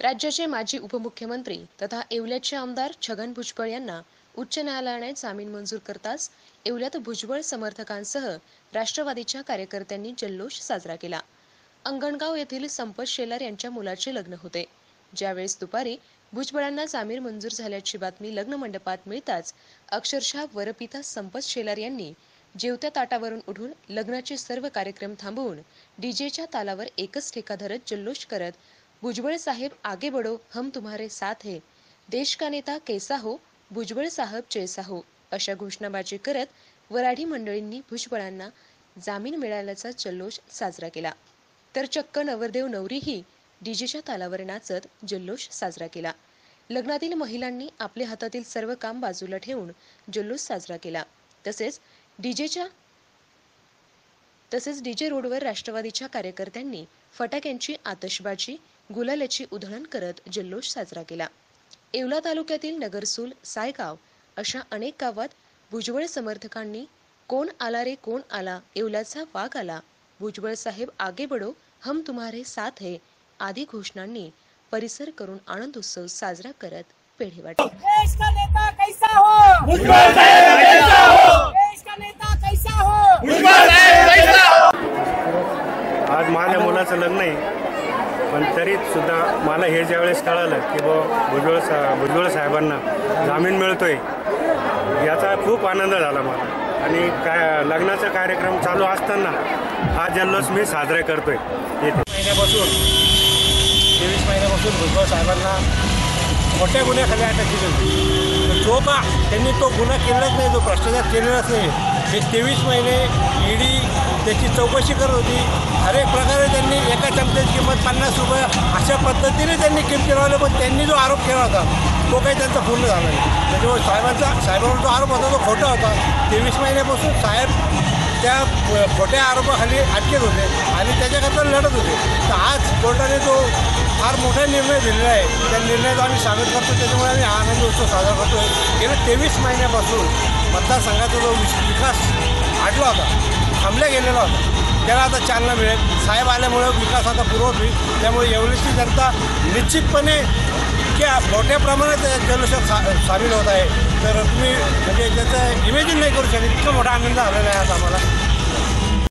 राज्याचे माजी उपमुख्यमंत्री तथा येवल्याचे आमदार छगन भुजबळ यांना उच्च न्यायालयाने जामीन मंजूर करताच येवल्यात भुजबळ समर्थकांसह राष्ट्रवादीच्या कार्यकर्त्यांनी जल्लोष साजरा केला. अंगणगाव येथील संपत शेलार यांच्या मुलाचे लग्न होते. ज्यावेळेस दुपारी भुजबळांना जामीन मंजूर झाल्याची बातमी लग्न मंडपात मिळताच अक्षरशः वरपिता संपत शेलार यांनी जेवत्या ताटावरून उठून लग्नाचे सर्व कार्यक्रम थांबवून डीजेच्या तालावर एकच ठेका धरत जल्लोष करत भुजबळ साहेब आगे बढो हम तुम्हारे साथ है. देश का नेता कैसा हो? भुजबळ साहेब जैसा हो अशा घोषणाबाजी करत वराडी मंडळींनी भुजबळांना जामीन मिळाल्याचा जल्लोष साजरा केला. तर चक्क नवरदेव नवरीही डीजेच्या तालावर नाचत जल्लोष साजरा केला. लग्नातील महिलांनी आपल्या हातातील सर्व काम बाजूला ठेवून जल्लोष साजरा केला. तसेच डीजेच्या तसेच डीजे रोडवर राष्ट्रवादीच्या कार्यकर्त्यांनी फटाक्यांची आतषबाजी गुलालाची उधळण करत जल्लोष साजरा केला. येवला तालुक्यातील नगरसूल सायगाव अशा अनेक गावात भुजबळ समर्थकांनी कोण आला रे कोण आला येवल्याचा वाघ आला. भुजबळ साहेब आगे बढो हम तुम्हारे साथ है आदी घोषणांनी परिसर करून आनंद उत्सव साजरा करत पेढे वाटले. देश का नेता कैसा हो? भुजबळ साहेब कैसा हो? देश का नेता कैसा हो? भुजबळ साहेब कैसा हो? आज माझ्या मुलाचं लग्न आहे. पण तरी सुद्धा मला हे ज्यावेळेस कळालं की बुवा भुजबळ सा भुजबळ साहेबांना जामीन मिळतोय याचा खूप आनंद झाला मला. आणि काय लग्नाचा कार्यक्रम चालू असताना हा जल्लोष मी साजरा करतोय. येथे. महिन्यापासून तेवीस महिन्यापासून भुजबळ साहेबांना मोठ्या गुन्ह्याखाली अटक केली होती. तर जो का त्यांनी तो गुन्हा केलाच नाही जो भ्रष्टाचार केलेलाच नाही. हे तेवीस महिने ईडी त्याची चौकशी करत होती. हर एक प्रकारे त्यांनी एका चमच्याची किंमत पन्नास रुपये अशा पद्धतीने त्यांनी किमती लावले पण त्यांनी जो आरोप केला होता तो काही त्यांचा पूर्ण झाला नाही. त्याच्यामुळे साहेबांचा साहेबांवर जो आरोप होता तो खोटा होता. तेवीस महिन्यापासून साहेब त्या खोट्या आरोपाखाली अटकेत होते आणि त्याच्याकरता लढत होते. तर आज कोर्टाने जो फार मोठा निर्णय दिलेला आहे. त्या निर्णयाचा आम्ही स्वागत करतो. त्याच्यामुळे आम्ही हा आनंद उत्सव साजरा करतो. गेल्या तेवीस महिन्यापासून मतदारसंघाचा जो विकास आटला होता थांबल्या गेलेला होता त्याला आता चालना मिळेल. साहेब आल्यामुळं विकास आता पूर्वत होईल. त्यामुळे एवढीची जनता निश्चितपणे की मोठ्या प्रमाणात या जल्लोषात सा सामील होत आहे. तर तुम्ही म्हणजे त्याचं इमेजिन नाही करू शकत. इतका मोठा आनंद झालेला आहे आज आम्हाला.